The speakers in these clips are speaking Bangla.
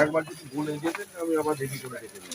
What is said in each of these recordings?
একবার কিছু বলে দিয়েছেন আমি আবার দেখি করে দেখে দিই।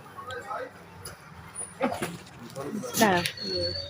但是。